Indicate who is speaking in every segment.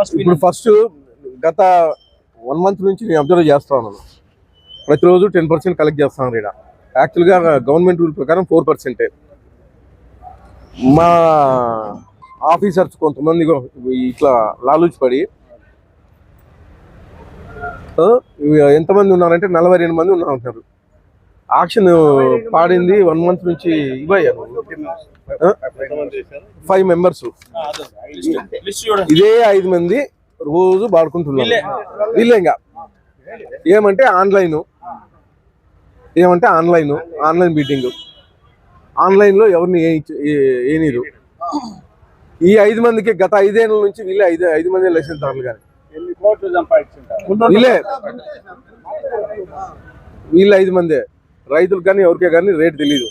Speaker 1: First
Speaker 2: ఇప్పుడు first గత one month నుంచి నేను అబ్జర్వ్ చేస్తా ఉన్నాను ప్రతిరోజు టెన్ పర్సెంట్ కలెక్ట్ చేస్తాను ఇక్కడ యాక్చువల్గా గవర్నమెంట్ రూల్ ప్రకారం ఫోర్ పర్సెంటే మా ఆఫీసర్స్ కొంతమంది ఇట్లా లాలూచి పడి ఎంతమంది ఉన్నారంటే నలభై రెండు మంది ఉన్నారు అంటున్నారు ఆక్షన్ పాడింది వన్ మంత్ నుంచి ఇవ్వయ్యారు ఫైవ్ మెంబర్స్. ఇదే ఐదు మంది రోజు వాడుకుంటున్నారు వీళ్ళే. ఇంకా. ఏమంటే ఆన్లైన్. ఏమంటే ఆన్లైన్. Online meeting. ఆన్లైన్లో ఎవరిని ఏనీరు. ఈ ఐదు మందికి గత ఐదేళ్ళ నుంచి వీళ్ళే ఐదు ఐదు మంది లైసెన్స్ దారులు కానీ. వీళ్ళే. వీళ్ళు ఐదు మందే. రైతులకు కానీ ఎవరికే కానీ రేట్ తెలియదు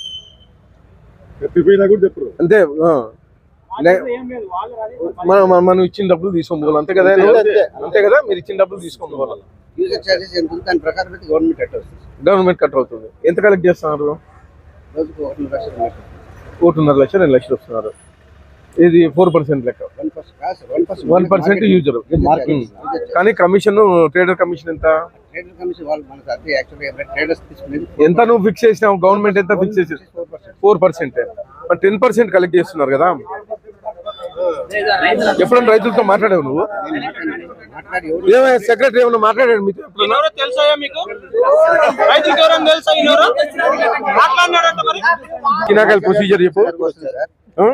Speaker 3: ఎత్తిపోయినా కూడా చెప్పరు.
Speaker 2: అంతే మనం మనం- మనం ఇచ్చిన డబ్బులు తీసుకొని పోవాలి. అంతే కదా అంతే కదా మీరు ఇచ్చిన డబ్బులు తీసుకొని పోవాలి.
Speaker 4: గవర్నమెంట్ కట్ అవుతుంది.
Speaker 2: గవర్నమెంట్ కట్ అవుతుంది. ఎంత కలెక్ట్ చేస్తున్నారు? ఒకటిన్నర లక్షలు రెండు లక్షలు వస్తున్నారు. ఇది ఫోర్ పర్సెంట్ లెక్క.
Speaker 4: వన్ పర్సెంట్
Speaker 2: యూజర్ కానీ కమిషన్ ట్రేడర్ కమిషన్ ఎంత?
Speaker 4: ట్రేడర్ కమిషన్ వాళ్ళు మనకు అదే యాక్చువల్గా ట్రేడర్స్ తీసుకునేది
Speaker 2: ఎంత నువ్వు ఫిక్స్ చేసినావు? గవర్నమెంట్ ఎంత ఫిక్స్ చేసి
Speaker 4: ఫోర్ పర్సెంట్
Speaker 2: మరి టెన్ పర్సెంట్ కలెక్ట్ చేస్తున్నారు కదా? ఎప్పుడైనా రైతులతో మాట్లాడావు నువ్వు? ఏమైనా సెక్రటరీ ఏమైనా మాట్లాడాడు మీతో
Speaker 1: ఎవరో మీకు? రైతులకు ఎవరైనా తెలుసా ఈయనెవరో మాట్లాడినాడంట మరి?
Speaker 2: కినాకాయల ప్రొసీజర్ చెప్పు.
Speaker 4: సరికి వస్తుంది సార్.
Speaker 2: ఆ?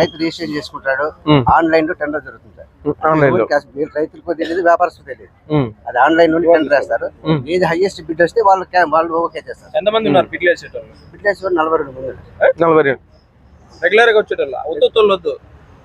Speaker 4: రైతు రిజిస్ట్రేషన్ చేసుకుంటాడు. ఆన్లైన్లో టెండర్ జరుగుతుంది. రైతులకు తెలియదు వ్యాపారస్తులకు తెలియదు. అది ఆన్లైన్ నుండి టెండర్ వేస్తారు. ఏది హైయెస్ట్ బిడ్ వస్తే వాళ్ళు వాళ్ళు ఓకే చేస్తారు.
Speaker 1: ఎంతమంది ఉన్నారు వేసేటోళ్ళు
Speaker 4: బిడ్ వేసి నలభై రెండు మంది
Speaker 2: నలభై రెండు.
Speaker 1: రెగ్యులర్గా వచ్చేటోళ్ళ? వద్దు.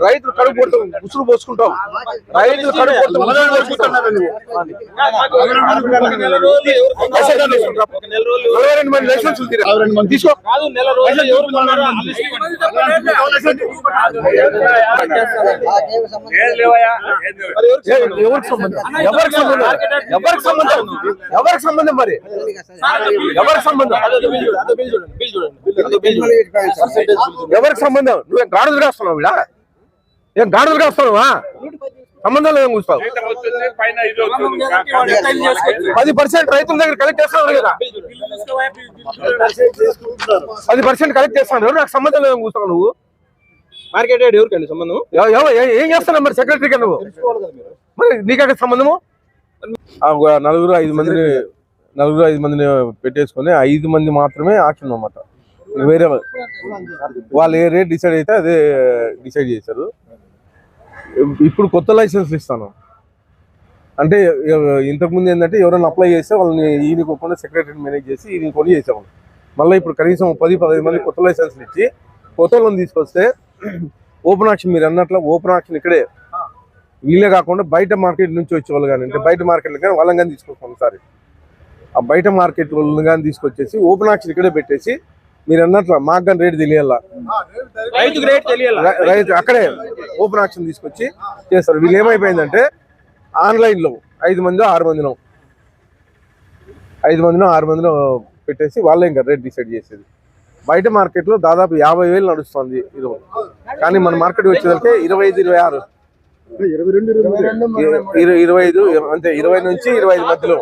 Speaker 2: రైతులు కడుపు కొడుతూ ముసురు పోసుకుంటాం రైతులు కడుపు కొడుతూ తీసుకో
Speaker 1: ఎవరికి
Speaker 2: సంబంధం ఎవరికి సంబంధం ఎవరికి సంబంధం ఎవరికి సంబంధం మరి ఎవరికి సంబంధం. ఎవరికి సంబంధం నువ్వేం గాడుదలు కాస్తున్నావు ఇడా ఏం గాడుదలు కాస్తున్నావా సంబంధం లేదు కూర్చోవు పది పర్సెంట్ రైతుల దగ్గర కలెక్ట్ చేస్తాను కదా. పది పర్సెంట్ కలెక్ట్ చేస్తాను నాకు సంబంధం లేదు కూర్చోవు నువ్వు.
Speaker 1: మార్కెట్ రేట్ ఎవరికండి సంబంధం
Speaker 2: ఏ- ఏం చేస్తున్నావు మరి సెక్రటరీగా నువ్వు? మరి. నీకు సంబంధము? నలుగురు ఐదు మందిని నలుగురు ఐదు మందిని పెట్టేసుకొని ఐదు మంది మాత్రమే ఆక్షన్ అన్నమాట. వేరే వాళ్ళు ఏ రేట్ డిసైడ్ అయితే అదే డిసైడ్ చేశారు. ఇప్పుడు కొత్త లైసెన్స్ ఇస్తాను. అంటే ఇంతకుముందు ఏంటంటే ఎవరైనా అప్లై చేస్తే వాళ్ళని ఈయన కొనుక్కొని సెక్రటరీ మేనేజ్ చేసి ఈయన కొని చేసేవాళ్ళు. మళ్ళీ ఇప్పుడు కనీసం పది పదహైదు మంది కొత్త లైసెన్స్లు ఇచ్చి కొత్త వాళ్ళని తీసుకొస్తే ఓపెన్ ఆక్షన్ మీరు అన్నట్లు ఓపెన్ ఆక్షన్ ఇక్కడే. వీళ్ళే కాకుండా బయట మార్కెట్ నుంచి వచ్చేవాళ్ళు కానీ అంటే బయట మార్కెట్ కానీ వాళ్ళని కానీ తీసుకొస్తాం ఒకసారి. ఆ బయట మార్కెట్ వాళ్ళని కానీ తీసుకొచ్చేసి ఓపెన్ ఆక్షన్ ఇక్కడే పెట్టేసి మీరు అన్నట్లు మాకు కానీ రేటు తెలియాల? రైతు అక్కడే. ఓపెన్ ఆక్షన్ తీసుకొచ్చి చేస్తారు. వీళ్ళు ఏమైపోయిందంటే ఆన్లైన్లో ఐదు మంది ఆరు మందినో ఐదు మందినో ఆరు మందినో పెట్టేసి వాళ్ళే ఇంకా రేట్ డిసైడ్ చేసేది. బయట మార్కెట్లో దాదాపు యాభై వేలు నడుస్తుంది ఇది. కానీ మన మార్కెట్ వచ్చేసరికి ఇరవై ఐదు ఇరవై ఆరు.
Speaker 3: ఇరవై రెండు
Speaker 2: ఇరవై ఐదు అంతే ఇరవై నుంచి ఇరవై ఐదు మధ్యలో.